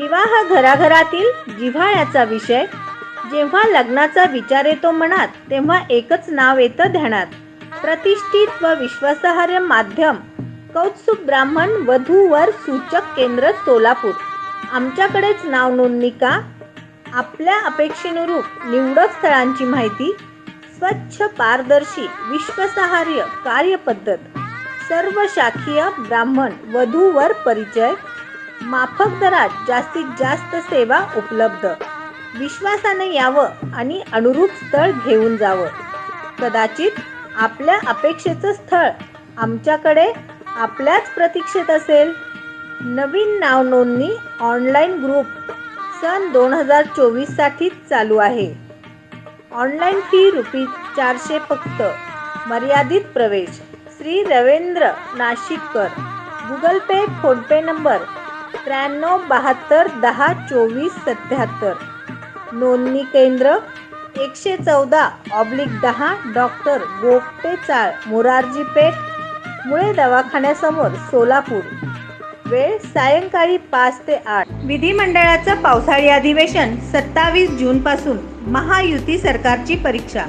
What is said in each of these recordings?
विवाह घराघरातील जिव्हाळ्याचा विषय. जेव्हा लग्नाचा विचार येतो मनात तेव्हा एकच नाव येतं ध्यानात. प्रतिष्ठित व विश्वासार्ह माध्यम. कौत्सुक ब्राह्मण वधूवर सूचक केंद्र सोलापूर. आमच्याकडेच नाव नोंदणी का? आपल्या अपेक्षेनुरूप निवडक स्थळांची माहिती. स्वच्छ पारदर्शी विश्वासार्ह कार्यपद्धत सर्व शाखीय ब्राह्मण वधूवर परिचय. माफक दरात जास्तीत जास्त सेवा उपलब्ध. विश्वासाने यावं आणि अनुरूप स्थळ घेऊन जावं. कदाचित आपल्या अपेक्षेचं स्थळ आमच्याकडे आपल्याच प्रतीक्षेत असेल. नवीन नाव नोंदणी ऑनलाईन ग्रुप सन दोन हजार चोवीससाठीच चालू आहे. ऑनलाईन फी रुपी चारशे फक्त. मर्यादित प्रवेश. Shri Ravindra Nashikkar. Google Pay PhonePe number त्र्याण्णव बहात्तर दहा चोवीस सत्याहत्तर. नोंदणी केंद्र एकशे चौदा ऑब्लिक दहा डॉक्टर गोपटे चाळ मोरारजी पेठ मुळे दवाखान्यासमोर सोलापूर. वेळ सायंकाळी पाच ते आठ. विधिमंडळाचं पावसाळी अधिवेशन सत्तावीस जूनपासून महायुती सरकारची परीक्षा.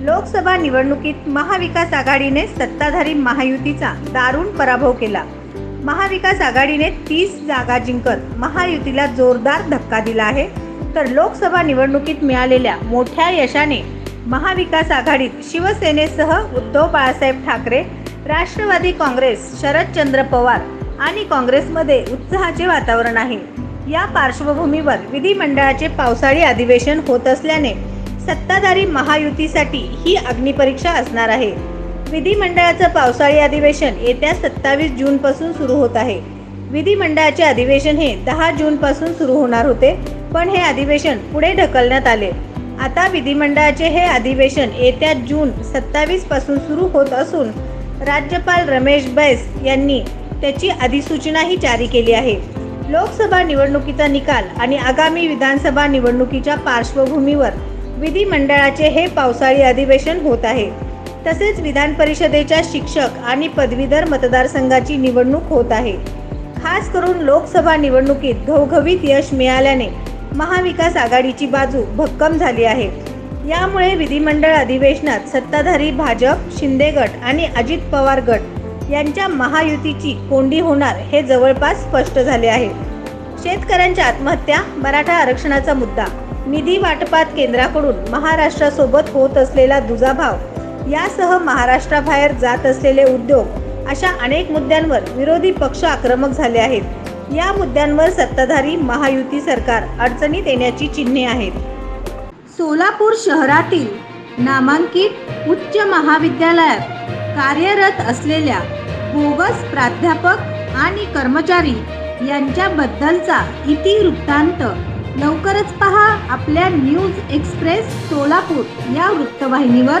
लोकसभा निवडणुकीत महाविकास आघाडीने सत्ताधारी महायुतीचा दारुण पराभव केला. महाविकास आघाडीने तीस जागा जिंकत महायुतीला जोरदार धक्का दिला आहे. तर लोकसभा निवडणुकीत मिळालेल्या मोठ्या यशाने महाविकास आघाडीत शिवसेनेसह उद्धव बाळासाहेब ठाकरे राष्ट्रवादी काँग्रेस शरदचंद्र पवार आणि काँग्रेसमध्ये उत्साहाचे वातावरण आहे. या पार्श्वभूमीवर विधिमंडळाचे पावसाळी अधिवेशन होत असल्याने सत्ताधारी महायुतीसाठी ही अग्निपरीक्षा असणार आहे. विधिमंडळाचं पावसाळी अधिवेशन येत्या सत्तावीस जूनपासून सुरू होत आहे. विधिमंडळाचे अधिवेशन हे दहा जूनपासून सुरू होणार होते पण हे अधिवेशन पुढे ढकलण्यात आले. आता विधिमंडळाचे हे अधिवेशन येत्या जून सत्तावीसपासून सुरू होत असून राज्यपाल रमेश बैस यांनी त्याची अधिसूचनाही जारी केली आहे. लोकसभा निवडणुकीचा निकाल आणि आगामी विधानसभा निवडणुकीच्या पार्श्वभूमीवर विधिमंडळाचे हे पावसाळी अधिवेशन होत आहे. तसेच विधान परिषदेच्या शिक्षक आणि पदवीधर मतदारसंघाची निवडणूक होत आहे. खास करून लोकसभा निवडणुकीत घवघवीत यश मिळाल्याने महाविकास आघाडीची बाजू भक्कम झाली आहे. यामुळे विधिमंडळ अधिवेशनात सत्ताधारी भाजप शिंदे गट आणि अजित पवार गट यांच्या महायुतीची कोंडी होणार हे जवळपास स्पष्ट झाले आहे. शेतकऱ्यांच्या आत्महत्या मराठा आरक्षणाचा मुद्दा निधी वाटपात केंद्राकडून महाराष्ट्रासोबत होत असलेला दुजाभाव यासह महाराष्ट्राबाहेर जात असलेले उद्योग अशा अनेक मुद्द्यांवर विरोधी पक्ष आक्रमक झाले आहेत. या मुद्द्यांवर सत्ताधारी महायुती सरकार अडचणीत येण्याची चिन्हे आहेत. सोलापूर शहरातील नामांकित उच्च महाविद्यालयात कार्यरत असलेल्या बोगस प्राध्यापक आणि कर्मचारी यांच्याबद्दलचा इतिवृत्तांत लवकरच पहा आपल्या न्यूज एक्सप्रेस सोलापूर या वृत्तवाहिनीवर.